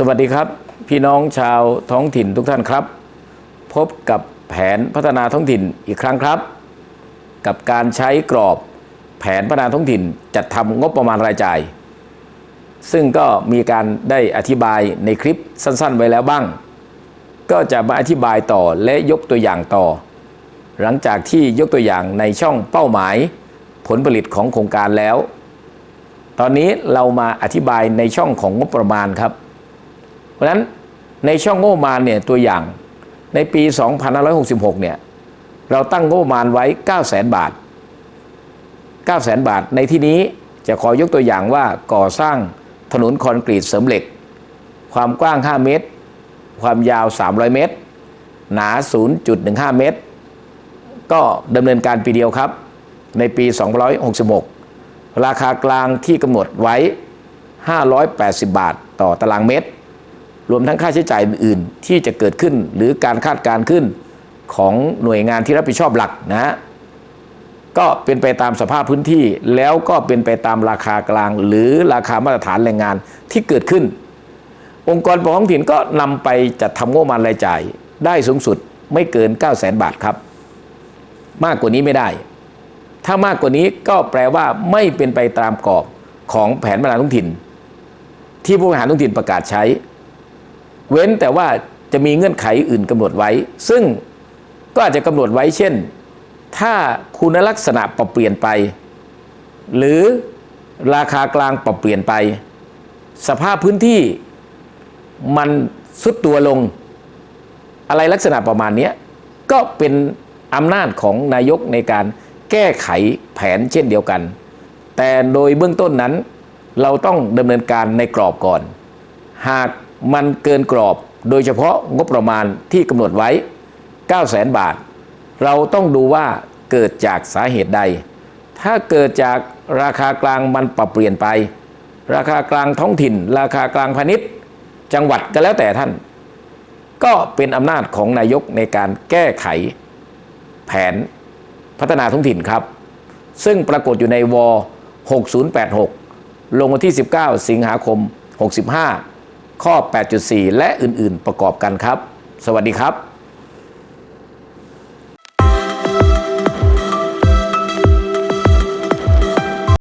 สวัสดีครับ พี่น้องชาวท้องถิ่นทุกท่านครับ พบกับแผนพัฒนาท้องถิ่นอีกครั้งครับ กับการใช้กรอบแผนพัฒนาท้องถิ่นจัดทำงบประมาณรายจ่าย ซึ่งก็มีการได้อธิบายในคลิปสั้น ๆ ไว้แล้วบ้าง ก็จะมาอธิบายต่อและยกตัวอย่างต่อ หลังจากที่ยกตัวอย่างในช่องเป้าหมาย ผลผลิตของโครงการแล้ว ตอนนี้เรามาอธิบายในช่องของงบประมาณครับ เพราะฉะนั้นในช่องโงบประมาณเนี่ยตัวอย่างในปี 2566 เนี่ยเราตั้งโงบประมาณไว้ 9 0 0 0 0 0บาท 9 0 0 0 0 0บาท ในที่นี้จะขอยกตัวอย่างว่าก่อสร้างถนนคอนกรีตเสริมเหล็ก ความกว้าง 5 เมตร ความยาว 300 เมตร หนา 0.15 เมตร ก็ดำเนินการปีเดียวครับ ในปี2566 ราคากลางที่กำหนดไว้ 580 บาทต่อตารางเมตร รวมทั้งค่าใช้จ่ายอื่นๆที่จะเกิดขึ้นหรือการคาดการขึ้นของหน่วยงานที่รับผิดชอบหลักนะฮะก็เป็นไปตามสภาพพื้นที่แล้วก็เป็นไปตามราคากลาง หรือราคามาตรฐานแรงงานที่เกิดขึ้น องค์กรปกครองท้องถิ่นก็นำไปจัดทำงบประมาณรายจ่าย ได้สูงสุดไม่เกิน 9 0 0 0 0 0บาทครับ มากกว่านี้ไม่ได้ ถ้ามากกว่านี้ก็แปลว่าไม่เป็นไปตามกรอบของแผนพัฒนาท้องถิ่น ที่ผู้บริหารท้องถิ่นประกาศใช้ เว้นแต่ว่าจะมีเงื่อนไขอื่นกำหนดไว้ ซึ่งก็อาจจะกำหนดไว้เช่น ถ้าคุณลักษณะปรับเปลี่ยนไป หรือราคากลางปรับเปลี่ยนไป สภาพพื้นที่มันสุดตัวลง อะไรลักษณะประมาณนี้ก็เป็นอำนาจของนายกในการแก้ไขแผนเช่นเดียวกัน แต่โดยเบื้องต้นนั้น เราต้องดำเนินการในกรอบก่อน หาก มันเกินกรอบโดยเฉพาะงบประมาณที่กำหนดไว้ 9 0 0 0 0 0บาท เราต้องดูว่าเกิดจากสาเหตุใด ถ้าเกิดจากราคากลางมันปรับเปลี่ยนไป ราคากลางท้องถิ่น ราคากลางพาณิชย์ จังหวัดก็แล้วแต่ท่าน ก็เป็นอำนาจของนายกในการแก้ไข แผนพัฒนาท้องถิ่นครับ ซึ่งปรากฏอยู่ในว6086 ลงวันที่ 19 สิงหาคม 65 ข้อ 8.4 และอื่น ๆ ประกอบกันครับ สวัสดีครับ